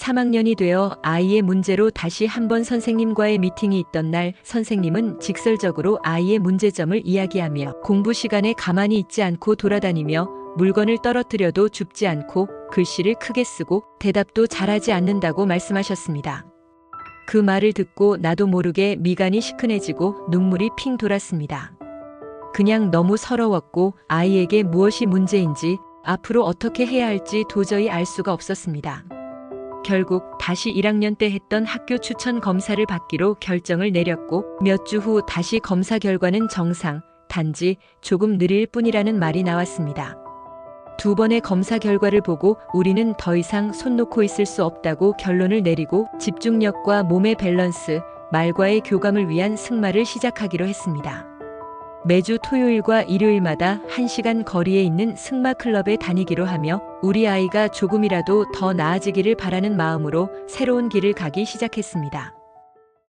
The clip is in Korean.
3학년이 되어 아이의 문제로 다시 한번 선생님과의 미팅이 있던 날 선생님은 직설적으로 아이의 문제점을 이야기하며 공부 시간에 가만히 있지 않고 돌아다니며 물건을 떨어뜨려도 줍지 않고 글씨를 크게 쓰고 대답도 잘하지 않는다고 말씀하셨습니다. 그 말을 듣고 나도 모르게 미간이 시큰해지고 눈물이 핑 돌았습니다. 그냥 너무 서러웠고 아이에게 무엇이 문제인지 앞으로 어떻게 해야 할지 도저히 알 수가 없었습니다. 결국 다시 1학년 때 했던 학교 추천 검사를 받기로 결정을 내렸고 몇 주 후 다시 검사 결과는 정상, 단지 조금 느릴 뿐이라는 말이 나왔습니다. 두 번의 검사 결과를 보고 우리는 더 이상 손 놓고 있을 수 없다고 결론을 내리고 집중력과 몸의 밸런스, 말과의 교감을 위한 승마를 시작하기로 했습니다. 매주 토요일과 일요일마다 1시간 거리에 있는 승마 클럽에 다니기로 하며 우리 아이가 조금이라도 더 나아지기를 바라는 마음으로 새로운 길을 가기 시작했습니다.